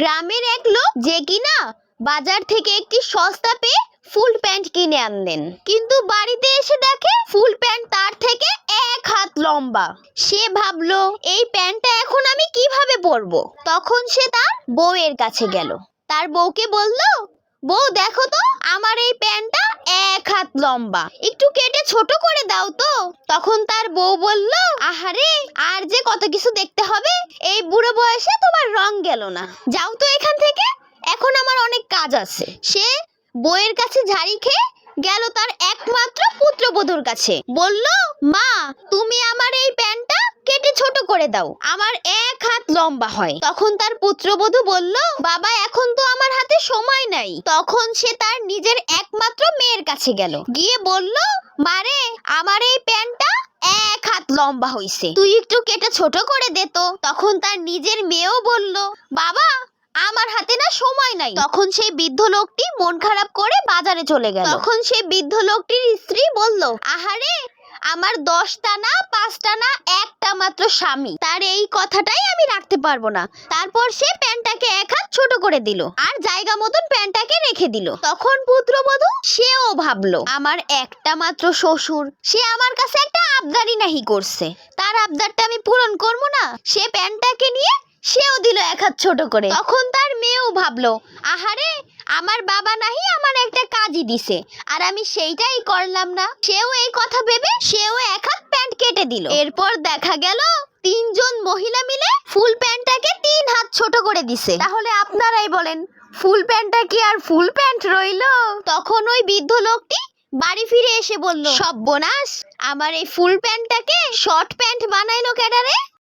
গ্রামের এক লোক যে কিনা বাজার থেকে একটি সস্তা পেয়ে ফুল প্যান্ট কিনে আনলেন। কিন্তু বাড়িতে এসে দেখে ফুল প্যান্ট তার থেকে এক হাত লম্বা। সে ভাবলো, এই প্যান্টটা এখন আমি কীভাবে পরবো? তখন সে তার বউয়ের কাছে গেল। তার বউকে বলল বউ, দেখো তো, আমার এই প্যান্টটা এক হাত লম্বা। একটু কেটে ছোট করে দাও তো। তখন তার বউ বলল, আহারে, আর যে কত কিছু দেখতে হবে, এই বুড়ো বয়সে তোমার রং গেল না। যাও তো এখান থেকে, এখন আমার অনেক কাজ আছে। সে বউয়ের কাছে ঝাড়ি খেয়ে গেল তার একমাত্র পুত্রবধূর কাছে। বলল, মা, তুমি আমার এই ছোট করে দাও। আমার এক হাত লম্বা হয়। তখন তার পুত্রবধূ বলল, বাবা, এখন তো আমার হাতে সময় নাই। তখন সে তার নিজের একমাত্র মেয়ের কাছে গেল। গিয়ে বলল, মারে, আমার এই প্যান্টটা এক হাত লম্বা হইছে। তুই একটু কেটে ছোট করে দে তো। তখন তার নিজের মেয়েও বলল, বাবা, আমার হাতে না সময় নাই। তখন সেই বৃদ্ধ লোকটি মন খারাপ করে বাজারে চলে গেল। তখন সেই বৃদ্ধ লোকটির স্ত্রী বলল, আহারে আমার দশটা না, পাঁচটা না, একটা মাত্র স্বামী। তার এই কথাটাই আমি রাখতে পারব না। তারপর সে প্যান্টটাকে এক হাত ছোট করে দিল আর জায়গা মতন প্যান্টটাকে রেখে দিল। তখন পুত্রবধূ সেও ভাবলো, আমার একটা মাত্র শ্বশুর, সে আমার কাছে একটা আবদারি নাহি করছে। তার আবদারটা আমি পূরণ করব না। সে প্যান্টটাকে নিয়ে সেও দিল এক হাত ছোট করে। তখন তার মেয়েও ভাবলো, আহারে আমার বাবা নাহি আমার একটা কাজই দিছে। আর আমি সেইটাই করলাম না। সেও এই কথা ভেবে সেও এক হাত প্যান্ট কেটে দিল। এরপর দেখা গেল তিনজন মহিলা মিলে ফুল প্যান্টটাকে তিন হাত ছোট করে দিছে। তাহলে আপনারাই বলেন, ফুল প্যান্টটা কি আর ফুল প্যান্ট রইল? তখন ওই বৃদ্ধ লোকটি বাড়ি ফিরে এসে বলল সর্বনাশ আমার এই ফুল প্যান্টটাকে শর্ট প্যান্ট বানাইলো ক্যাডারে